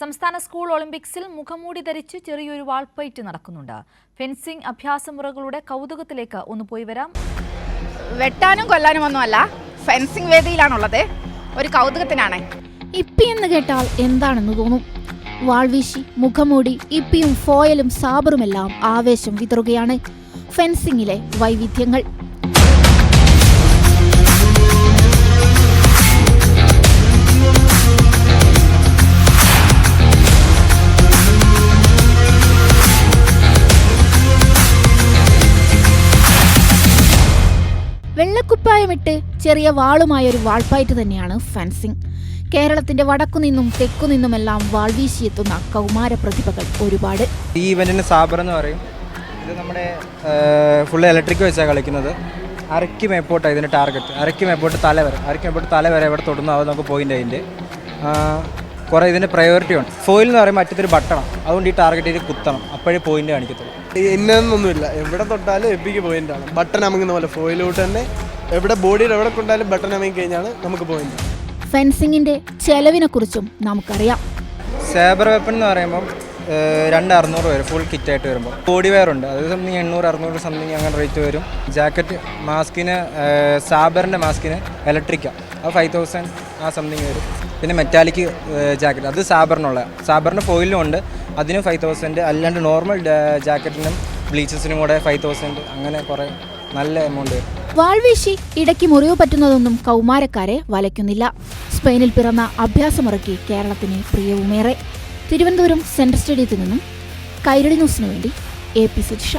സംസ്ഥാന സ്കൂൾ ഒളിമ്പിക്സിൽ മുഖമൂടി ധരിച്ച് ചെറിയൊരു വാൾപ്പയറ്റ് നടക്കുന്നുണ്ട്. ഫെൻസിംഗ് അഭ്യാസമുറകളുടെ കൗതുകത്തിലേക്ക് ഒന്ന് പോയി വരാം. വെട്ടാനും കൊല്ലാനും ഒന്നുമല്ല ഫെൻസിംഗ് വേദിയിലാണുള്ളത്. ഒരു കൗതുകത്തിനാണ്. ഇപ്പി എന്ന് കേട്ടാൽ എന്താണെന്ന് തോന്നും? വാൾവീശി മുഖമൂടി ഇപ്പിയും ഫോയലും സാബറുമെല്ലാം ആവേശം വിതറുകയാണ് ഫെൻസിംഗിലെ വൈവിധ്യങ്ങൾ. വെള്ളക്കുപ്പായമിട്ട് ചെറിയ വാളുമായ ഒരു വാൾപ്പായിട്ട് തന്നെയാണ് ഫെൻസിംഗ് കേരളത്തിന്റെ വടക്കുനിന്നും തെക്കുനിന്നുമെല്ലാം വാൾവീശിയെത്തുന്ന കൗമാര പ്രതിഭകൾ ഒരുപാട്. ഈ ഇവന്റിന് സാബർ എന്ന് പറയും. ഇത് നമ്മുടെ ഫുൾ ഇലക്ട്രിക് വെച്ചാണ് കളിക്കുന്നത്. അരക്കി മേപ്പോട്ടാണ് ഇതിന്റെ ടാർഗറ്റ് അരക്കി മേപ്പോട്ട് തല വരെ അരക്കി മേപ്പോട്ട് തല വരെ എവിടെ തൊടുന്നു അത് നമുക്ക് പോയിന്റ് അതിന്റെ കുറേ ഇതിന് പ്രയോറിറ്റി ഉണ്ട്. ഫോയിൽ എന്ന് പറയുമ്പോൾ അറ്റത്തൊരു ബട്ടണം അതുകൊണ്ട് ഈ ടാർഗറ്റ് ചെയ്ത് കുത്തണം. അപ്പോഴേ പോയിന്റ് കാണിക്കത്തുള്ളൂ. ഇന്നൊന്നുമില്ല എവിടെ തൊട്ടാലും എബിക്ക് പോയിന്റ് ആണ്. ബട്ടൺ അമങ്ങുന്ന പോലെ ഫോയിലോട്ട് തന്നെ എവിടെ ബോഡിയിൽ എവിടെ കൊണ്ടാലും ബട്ടൺ അമങ്ങി കഴിഞ്ഞാണ് നമുക്ക് പോയിന്റ് ഫെൻസിങ്ങിന്റെ ചെലവിനെക്കുറിച്ചും നമുക്കറിയാം. സേബർ വെപ്പൺ എന്ന് പറയുമ്പോൾ രണ്ട് അറുന്നൂറ് വരും. ഫുൾ കിറ്റ് ആയിട്ട് വരുമ്പോൾ ബോഡി വെയർ ഉണ്ട്. അത് സംതിങ് എണ്ണൂറ് അറുന്നൂറ് സംതിങ് അങ്ങനെ റേറ്റ് വരും. ജാക്കറ്റ് മാസ്കിന് സാബറിന്റെ മാസ്കിന് ഇലക്ട്രിക്കാണ് അത് ഫൈവ് തൗസൻഡ് ആ സംതിങ് വരും. പിന്നെ മെറ്റാലിക് ജാക്കറ്റ് അത് സാബറിനുള്ള. സാബറിന്റെ ഫോയിലും ഉണ്ട്. അതിനും ഫൈവ് തൗസൻഡ് അല്ലാണ്ട് നോർമൽ ജാക്കറ്റിനും ബ്ലീച്ചസിനും കൂടെ ഫൈവ് തൗസൻഡ് അങ്ങനെ കുറേ നല്ല എമൗണ്ട് വരും. വാൾവീശി ഇടയ്ക്ക് മുറിവ് പറ്റുന്നതൊന്നും കൗമാരക്കാരെ വലയ്ക്കുന്നില്ല. സ്പെയിനിൽ പിറന്ന അഭ്യാസമുറക്കി കേരളത്തിന് പ്രിയവുമേറെ. തിരുവനന്തപുരം സെൻട്രൽ സ്റ്റേഡിയത്തിൽ നിന്നും കൈരളി ന്യൂസിനു വേണ്ടി എ പി സുജിഷ